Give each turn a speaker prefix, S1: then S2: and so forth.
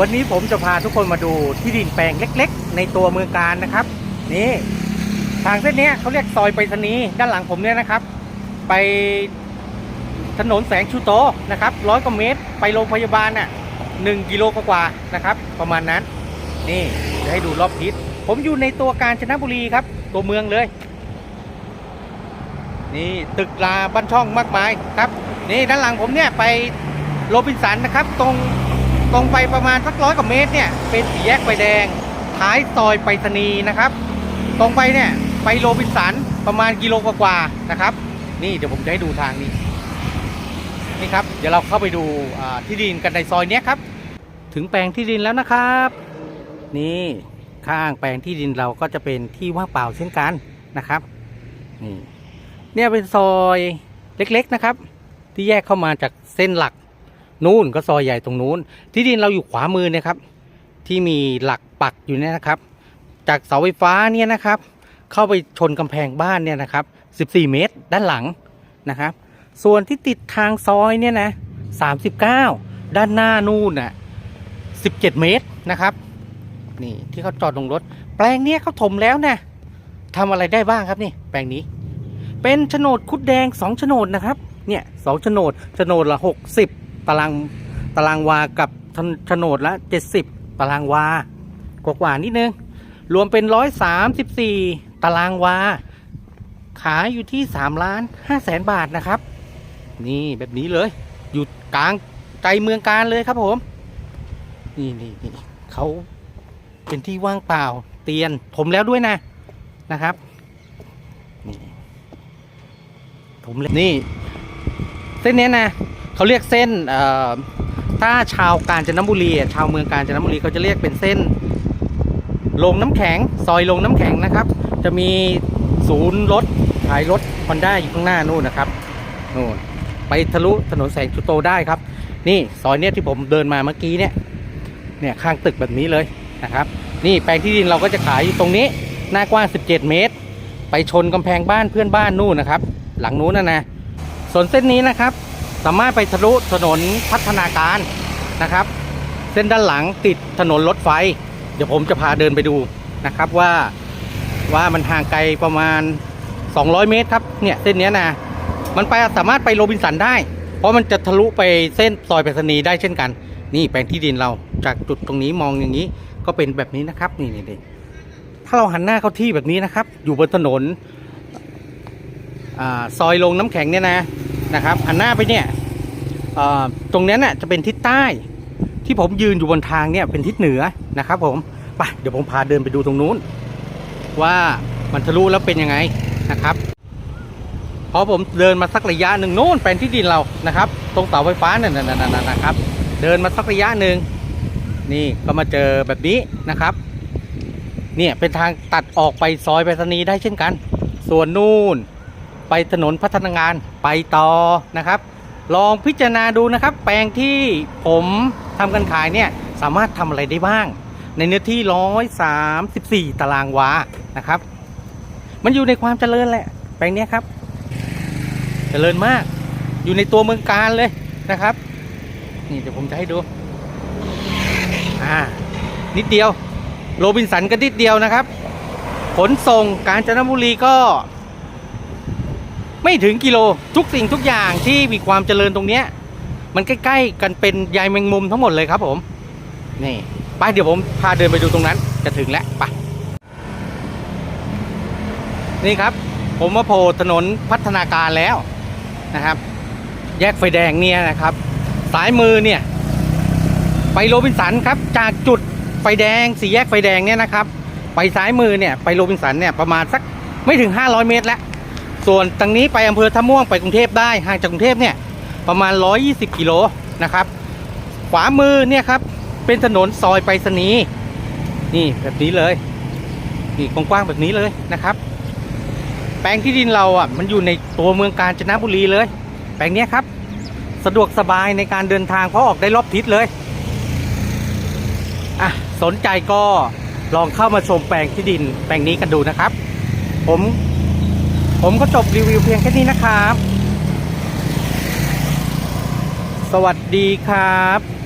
S1: วันนี้ผมจะพาทุกคนมาดูที่ดินแปลงเล็ก ๆ ในตัวเมืองการนะครับ นี่ทางเส้นนี้เขาเรียกซอยไปรษณีย์ด้านหลังผมเนี่ยนะครับ ไปถนนแสงชูโตนะครับร้อยกว่าเมตร ไปโรงพยาบาลน่ะหนึ่งกิโลกว่าๆนะครับ ประมาณนั้น นี่จะให้ดูรอบทิศผมอยู่ในตัวกาญจนบุรีครับ ตัวเมืองเลย นี่ตึกราบ้านช่องมากมายครับ นี่ด้านหลังผมเนี่ยไปโรบินสันนะครับ ตรง ตรงไปประมาณสักร้อยกว่าเมตรเนี่ยเป็นสี่แยกไฟแดง ท้ายซอยไปรษณีย์นะครับ ตรงไปเนี่ยไปโรบินสันประมาณกิโลกว่าๆนะครับ นี่เดี๋ยวผมจะให้ดูทางนี้นี่ครับเดี๋ยวเราเข้าไปดูที่ดินกันในซอยเนี้ยครับ ถึงแปลงที่ดินแล้วนะครับ นี่ข้างแปลงที่ดินเราก็จะเป็นที่ว่างเปล่าเช่นกันนะครับนี่เนี่ยเป็นซอยเล็กๆนะครับ ที่แยกเข้ามาจากเส้นหลัก นู่นก็ซอยใหญ่ตรงนู้น ที่ดินเราอยู่ขวามือเนะครับ ที่มีหลักปักอยู่เนี่ยนะครับ จากเสาไฟฟ้าเนี่ยนะครับ เข้าไปชนกำแพงบ้านเนี่ยนะครับ 14 เมตรด้านหลังนะครับ ส่วนที่ติดทางซอยเนี่ยนะ 39 ด้านหน้านู่นน่ะ 17 เมตรนะครับ นี่ที่เขาจอดลงรถ แปลงเนี้ยเขาถมแล้วนะทำอะไรได้บ้างครับนี่ แปลงนี้ เป็นโฉนดคุดแดงสองโฉนดนะครับ เนี่ยสองโฉนดโฉนดละหกสิบ ตารางตารางวากับโฉนดละเจ็ดสิบตารางวากว่าๆนิดนึง รวมเป็นร้อยสามสิบสี่ตารางวา ขายอยู่ที่สามล้านห้าแสนบาทนะครับ นี่แบบนี้เลย อยู่กลางใจเมืองการเลยครับผม นี่นี่นี่เขาเป็นที่ว่างเปล่าเตียนถมแล้วด้วยนะนะครับ นี่ผมเลยนี่ เส้นนี้นะ เขาเรียกเส้นถ้าชาวกาญจนบุรีชาวเมืองกาญจนบุรีเขาจะเรียกเป็นเส้นโรงน้ำแข็ง ซอยโรงน้ำแข็งนะครับ จะมีศูนย์รถขายรถฮอนด้าอยู่ข้างหน้านู่นนะครับนู่นไปทะลุถนนแสงชุโตได้ครับ นี่ซอยเนี้ยที่ผมเดินมาเมื่อกี้เนี่ยเนี่ยข้างตึกแบบนี้เลยนะครับ นี่แปลงที่ดินเราก็จะขายอยู่ตรงนี้ หน้ากว้าง 17 เมตร ไปชนกำแพงบ้านเพื่อนบ้านนู่นนะครับ หลังนู้นนะนะส่วนเส้นนี้นะครับ สามารถไปทะลุถนนพัฒนาการนะครับ เส้นด้านหลังติดถนนรถไฟ เดี๋ยวผมจะพาเดินไปดูนะครับว่าว่ามันห่างไกลประมาณ 200 เมตรครับเนี่ยเส้นนี้นะมันไปสามารถไปโรบินสันได้ เพราะมันจะทะลุไปเส้นซอยไปรษณีย์ได้เช่นกัน นี่แปลงที่ดินเราจากจุดตรงนี้มองอย่างนี้ ก็เป็นแบบนี้นะครับนี่นี่ถ้าเราหันหน้าเข้าที่แบบนี้นะครับ อยู่บนถนนอซอยลงน้ำแข็งเนี่ยนะ นะครับหันหน้าไปเนี่ยตรงนี้น่ะจะเป็นทิศใต้ ที่ผมยืนอยู่บนทางเนี่ยเป็นทิศเหนือนะครับผมไปเดี๋ยวผมพาเดินไปดูตรงนู้น ว่ามันทะลุแล้วเป็นยังไงนะครับพอผมเดินมาสักระยะหนึ่งโน้นเป็นที่ดินเรานะครับ ตรงเสาไฟฟ้าเนี่ยนะครับ เดินมาสักระยะหนึ่งนี่ก็มาเจอแบบนี้นะครับ เนี่ยเป็นทางตัดออกไปซอยไปรษณีย์ได้เช่นกัน ส่วนนู่น ไปถนนพัฒนางานไปต่อนะครับ ลองพิจารณาดูนะครับ แปลงที่ผมทำกันขายเนี่ยสามารถทำอะไรได้บ้าง ในเนื้อที่ 134 ตารางวานะครับ มันอยู่ในความเจริญแหละ แปลงนี้ครับ เจริญมากอยู่ในตัวเมืองการเลยนะครับ นี่เดี๋ยวผมจะให้ดูอ่านิดเดียว โรบินสันก็นิดเดียวนะครับ ขนส่งกาญจนบุรีก็ ไม่ถึงกิโลทุกสิ่งทุกอย่างที่มีความเจริญตรงเนี้ย มันใกล้ๆกันเป็นใยแมงมุมทั้งหมดเลยครับผม นี่ไปเดี๋ยวผมพาเดินไปดูตรงนั้น จะถึงแล้วไปนี่ครับ ผมมาโผล่ถนนพัฒนาการแล้วนะครับ แยกไฟแดงเนี่ยนะครับ สายมือเนี่ย ไปโรบินสันครับ จากจุดไฟแดงสี่แยกไฟแดงเนี่ยนะครับ ไปซ้ายมือเนี่ยไปโรบินสันเนี่ยประมาณสักไม่ถึง 500 เมตรแล้ว ส่วนตรงนี้ไปอำเภอท่าม่วงไปกรุงเทพได้ห่างจากกรุงเทพเนี่ยประมาณ 120กิโลนะครับ ขวามือเนี่ยครับเป็นถนนซอยไปรษณีย์นี่แบบนี้เลยนี่กว้างๆแบบนี้เลยนะครับ แปลงที่ดินเราอะมันอยู่ในตัวเมืองกาญจนบุรีเลย แปลงเนี้ยครับ สะดวกสบายในการเดินทางเพราะออกได้รอบทิศเลยอะสนใจก็ลองเข้ามาชมแปลงที่ดินแปลงนี้กันดูนะครับ ผม ผมก็จบรีวิวเพียงแค่นี้นะครับ สวัสดีครับ